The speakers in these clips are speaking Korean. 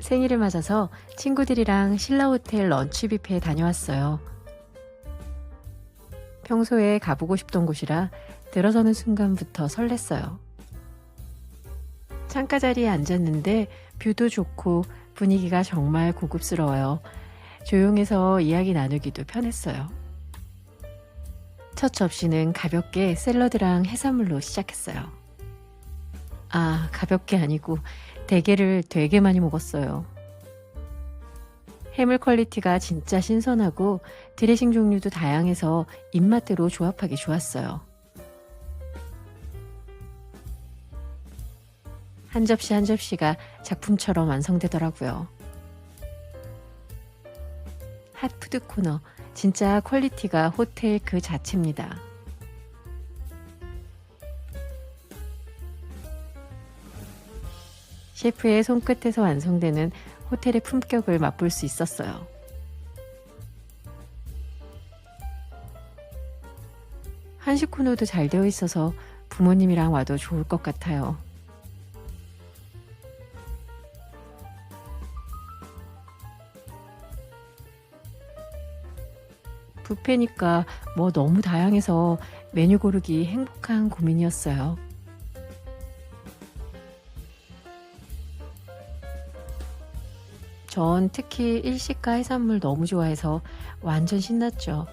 생일을 맞아서 친구들이랑 신라호텔 런치 뷔페에 다녀왔어요. 평소에 가보고 싶던 곳이라 들어서는 순간부터 설렜어요. 창가 자리에 앉았는데 뷰도 좋고 분위기가 정말 고급스러워요. 조용해서 이야기 나누기도 편했어요. 첫 접시는 가볍게 샐러드랑 해산물로 시작했어요. 아, 가볍게 아니고 대게를 되게 많이 먹었어요. 해물 퀄리티가 진짜 신선하고 드레싱 종류도 다양해서 입맛대로 조합하기 좋았어요. 한 접시 한 접시가 작품처럼 완성되더라고요. 핫푸드 코너, 진짜 퀄리티가 호텔 그 자체입니다. 셰프의 손끝에서 완성되는 호텔의 품격을 맛볼 수 있었어요. 한식 코너도 잘 되어 있어서 부모님이랑 와도 좋을 것 같아요. 뷔페니까 뭐 너무 다양해서 메뉴 고르기 행복한 고민이었어요. 전 특히 일식과 해산물 너무 좋아해서 완전 신났죠.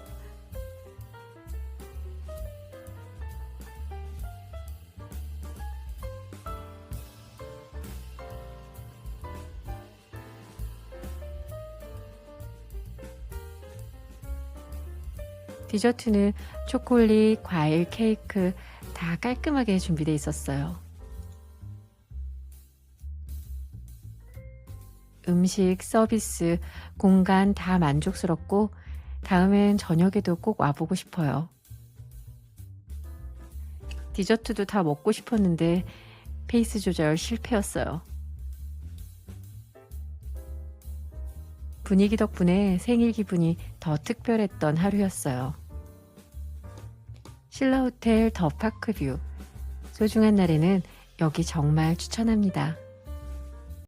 디저트는 초콜릿, 과일, 케이크 다 깔끔하게 준비되어 있었어요. 음식, 서비스, 공간 다 만족스럽고 다음엔 저녁에도 꼭 와보고 싶어요. 디저트도 다 먹고 싶었는데 페이스 조절 실패였어요. 분위기 덕분에 생일 기분이 더 특별했던 하루였어요. 신라 호텔 더 파크뷰. 소중한 날에는 여기 정말 추천합니다.